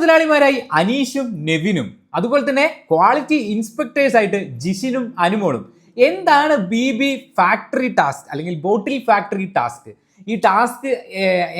മുതലാളിമാരായി അനീഷും നെവിനും. അതുപോലെ തന്നെ quality inspectors ആയിട്ട് ജിഷിനും അനുമോളും. എന്താണ് ബി ബി ഫാക്ടറി ടാസ്ക് അല്ലെങ്കിൽ ബോട്ടിൽ ഫാക്ടറി ടാസ്ക് ഈ ടാസ്ക്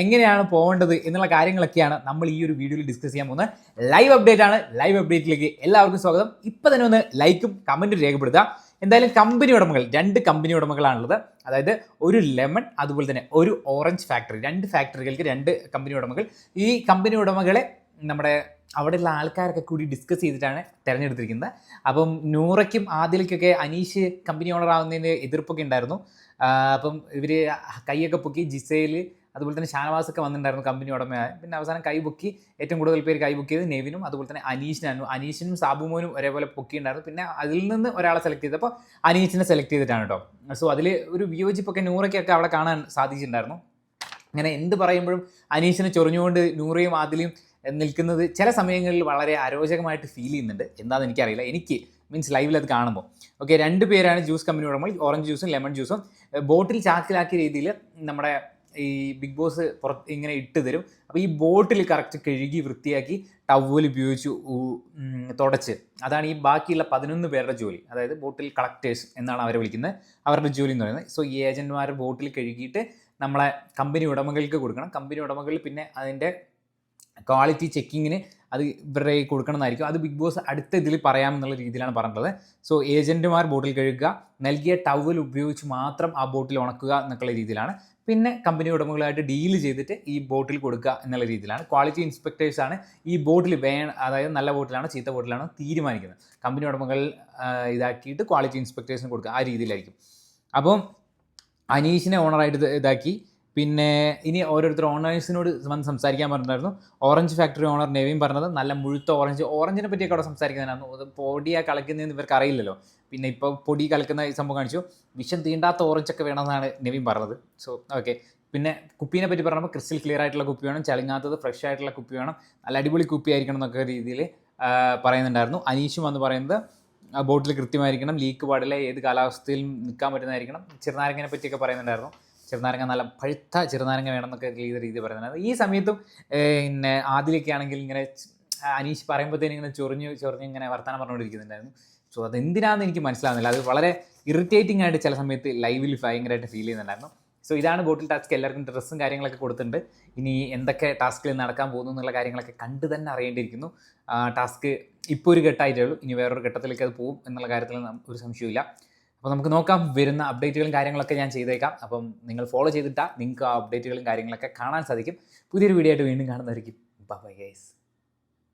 എങ്ങനെയാണ് പോകേണ്ടത് എന്നുള്ള കാര്യങ്ങളൊക്കെയാണ് നമ്മൾ ഈ ഒരു വീഡിയോയിൽ ഡിസ്കസ് ചെയ്യാൻ പോകുന്നത്. ലൈവ് അപ്ഡേറ്റ് ആണ്. ലൈവ് അപ്ഡേറ്റിലേക്ക് എല്ലാവർക്കും സ്വാഗതം. ഇപ്പൊ തന്നെ ഒന്ന് ലൈക്കും കമന്റും രേഖപ്പെടുത്തുക. എന്തായാലും കമ്പനി ഉടമകൾ രണ്ട് കമ്പനി ഉടമകളാണുള്ളത്. അതായത് ഒരു ലെമൺ അതുപോലെ തന്നെ ഒരു ഓറഞ്ച് ഫാക്ടറി രണ്ട് ഫാക്ടറികൾക്ക് രണ്ട് കമ്പനി ഉടമകൾ. ഈ കമ്പനി ഉടമകളെ നമ്മുടെ അവിടെയുള്ള ആൾക്കാരൊക്കെ കൂടി ഡിസ്കസ് ചെയ്തിട്ടാണ് തിരഞ്ഞെടുത്തിരിക്കുന്നത്. അപ്പം നൂറയ്ക്കും ആദിലയ്ക്കൊക്കെ അനീഷ് കമ്പനി ഓണർ ആവുന്നതിന് എതിർപ്പൊക്കെ ഉണ്ടായിരുന്നു. അപ്പം ഇവർ കൈയൊക്കെ പൊക്കി ജിസയിൽ അതുപോലെ തന്നെ ഷാനവാസൊക്കെ വന്നിട്ടുണ്ടായിരുന്നു കമ്പനി ഉടമയായി. പിന്നെ അവസാനം കൈ പൊക്കി ഏറ്റവും കൂടുതൽ പേര് കൈ പൊക്കിയത് നെവിനും അതുപോലെ തന്നെ അനീഷിനായിരുന്നു. അനീഷിനും സാബുമോനും ഒരേപോലെ പൊക്കിയിട്ടുണ്ടായിരുന്നു. പിന്നെ അതിൽ നിന്ന് ഒരാളെ സെലക്ട് ചെയ്തപ്പോൾ അനീഷിനെ സെലക്ട് ചെയ്തിട്ടാണ് കേട്ടോ സോ അതിൽ ഒരു വിയോജിപ്പൊക്കെ നൂറയ്ക്കൊക്കെ അവിടെ കാണാൻ സാധിച്ചിട്ടുണ്ടായിരുന്നു. അങ്ങനെ എന്ത് പറയുമ്പോഴും അനീഷിനെ ചൊറിഞ്ഞുകൊണ്ട് നൂറയും ആദിലും നിൽക്കുന്നത് ചില സമയങ്ങളിൽ വളരെ അരോചകമായിട്ട് ഫീൽ ചെയ്യുന്നുണ്ട്. എന്താണെന്ന് എനിക്കറിയില്ല. എനിക്ക് മീൻസ് ലൈവിൽ അത് കാണുമ്പോൾ. ഓക്കെ രണ്ട് പേരാണ് ജ്യൂസ് കമ്പനി ഉടമകൾ. ഓറഞ്ച് ജ്യൂസും ലെമൺ ജ്യൂസും ബോട്ടിൽ ചാക്കിലാക്കിയ രീതിയിൽ നമ്മുടെ ഈ ബിഗ് ബോസ് പുറത്ത് ഇങ്ങനെ ഇട്ട് തരും. അപ്പോൾ ഈ ബോട്ടിൽ കറക്റ്റ് കഴുകി വൃത്തിയാക്കി ടവൽ ഉപയോഗിച്ച് തുടച്ച്. അതാണ് ഈ ബാക്കിയുള്ള പതിനൊന്ന് പേരുടെ ജോലി. അതായത് ബോട്ടിൽ കളക്ടേഴ്സ് എന്നാണ് അവരെ വിളിക്കുന്നത്. അവരുടെ ജോലി എന്ന് പറയുന്നത്. സോ ഈ ഏജന്റുമാർ ബോട്ടിൽ കഴുകിയിട്ട് നമ്മളെ കമ്പനി ഉടമകൾക്ക് കൊടുക്കണം. കമ്പനി ഉടമകൾ പിന്നെ അതിന്റെ ക്വാളിറ്റി ചെക്കിങ്ങിന് അത് ഇവരുടെ കയ്യിൽ കൊടുക്കണം അത് ബിഗ് ബോസ് അടുത്ത ഇതിൽ പറയാമെന്നുള്ള രീതിയിലാണ് പറഞ്ഞിട്ടുള്ളത്. സോ ഏജന്റുമാർ ബോട്ടിൽ കഴുകുക നൽകിയ ടവൽ ഉപയോഗിച്ച് മാത്രം ആ ബോട്ടിൽ ഉണക്കുക എന്നുള്ള രീതിയിലാണ്. പിന്നെ കമ്പനി ഉടമകളായിട്ട് ഡീൽ ചെയ്തിട്ട് ഈ ബോട്ടിൽ കൊടുക്കുക എന്നുള്ള രീതിയിലാണ്. ക്വാളിറ്റി ഇൻസ്പെക്ടേഴ്സ് ആണ് ഈ ബോട്ടിൽ വേ അതായത് നല്ല ബോട്ടിലാണോ ചീത്ത ബോട്ടിലാണോ തീരുമാനിക്കുന്നത്. കമ്പനി ഉടമകൾ ഇതാക്കിയിട്ട് ക്വാളിറ്റി ഇൻസ്പെക്ടേഴ്സിന് കൊടുക്കുക ആ രീതിയിലായിരിക്കും. അപ്പം അനീഷിനെ ഓണറായിട്ട് ഇത് ഇതാക്കി. പിന്നെ ഇനി ഓരോരുത്തർ ഓണേഴ്സിനോട് വന്ന് സംസാരിക്കാൻ പറഞ്ഞിട്ടുണ്ടായിരുന്നു. ഓറഞ്ച് ഫാക്ടറി ഓണർ നെവിയും പറഞ്ഞത് നല്ല മുഴുത്ത ഓറഞ്ച് ഓറഞ്ചിനെ പറ്റിയൊക്കെ അവിടെ സംസാരിക്കുന്നതിനാണ് പൊടിയാ കളിക്കുന്നതെന്ന് ഇവർക്ക് അറിയില്ലല്ലോ. പിന്നെ ഇപ്പോൾ പൊടി കളിക്കുന്ന ഈ സംഭവം കാണിച്ചു. വിഷം തീണ്ടാത്ത ഓറഞ്ചൊക്കെ വേണമെന്നാണ് നെവിൻ പറഞ്ഞത്. സോ ഓക്കെ പിന്നെ കുപ്പീനെ പറ്റി പറഞ്ഞപ്പോൾ ക്രിസ്റ്റൽ ക്ലിയർ ആയിട്ടുള്ള കുപ്പി വേണം. ചളിങ്ങാത്തത് ഫ്രഷ് ആയിട്ടുള്ള കുപ്പി വേണം. നല്ല അടിപൊളി കുപ്പി ആയിരിക്കണം എന്നൊക്കെ രീതിയിൽ പറയുന്നുണ്ടായിരുന്നു. അനീഷും എന്ന് പറയുന്നത് ബോട്ടിൽ കൃത്യമായിരിക്കണം. ലീക്ക് പാടില്ല. ഏത് കാലാവസ്ഥയിലും നിൽക്കാൻ പറ്റുന്നതായിരിക്കണം. ചെറുനാരങ്ങനെ പറ്റിയൊക്കെ പറയുന്നുണ്ടായിരുന്നു. ചെറുനാരങ്ങ നല്ല പഴുത്ത ചെറുനാരങ്ങ വേണമെന്നൊക്കെ ചെയ്ത രീതി പറയുന്നത്. ഈ സമയത്തും പിന്നെ ആദിലൊക്കെ ആണെങ്കിൽ ഇങ്ങനെ അനീഷ് പറയുമ്പോഴത്തേനും ഇങ്ങനെ ചൊറിഞ്ഞു ചൊറിഞ്ഞ് ഇങ്ങനെ വർത്തമാനം പറഞ്ഞുകൊണ്ടിരിക്കുന്നുണ്ടായിരുന്നു. സോ അതെന്തിനാണെന്ന് എനിക്ക് മനസ്സിലാവുന്നില്ല. അത് വളരെ ഇറിറ്റേറ്റിംഗ് ആയിട്ട് ചില സമയത്ത് ലൈവിൽ ഭയങ്കരമായിട്ട് ഫീൽ ചെയ്യുന്നുണ്ടായിരുന്നു. സോ ഇതാണ് ബോട്ടിൽ ടാസ്ക് എല്ലാവർക്കും ഡ്രസ്സും കാര്യങ്ങളൊക്കെ കൊടുത്തിട്ടുണ്ട്. ഇനി എന്തൊക്കെ ടാസ്കിൽ നടക്കാൻ പോകുന്നു എന്നുള്ള കാര്യങ്ങളൊക്കെ കണ്ടു തന്നെ അറിയേണ്ടിയിരിക്കുന്നു. ടാസ്ക് ഇപ്പോൾ ഒരു ഘട്ടമായിട്ടേ ഉള്ളൂ. ഇനി വേറൊരു ഘട്ടത്തിലേക്ക് അത് പോകും എന്നുള്ള കാര്യത്തിൽ ഒരു സംശയമില്ല അപ്പോൾ നമുക്ക് നോക്കാം വരുന്ന അപ്ഡേറ്റുകളും കാര്യങ്ങളൊക്കെ ഞാൻ ചെയ്തേക്കാം. അപ്പം നിങ്ങൾ ഫോളോ ചെയ്തിട്ടാ നിങ്ങൾക്ക് ആ അപ്ഡേറ്റുകളും കാര്യങ്ങളൊക്കെ കാണാൻ സാധിക്കും. പുതിയൊരു വീഡിയോ ആയിട്ട് വീണ്ടും കാണുന്നതായിരിക്കും. Bye guys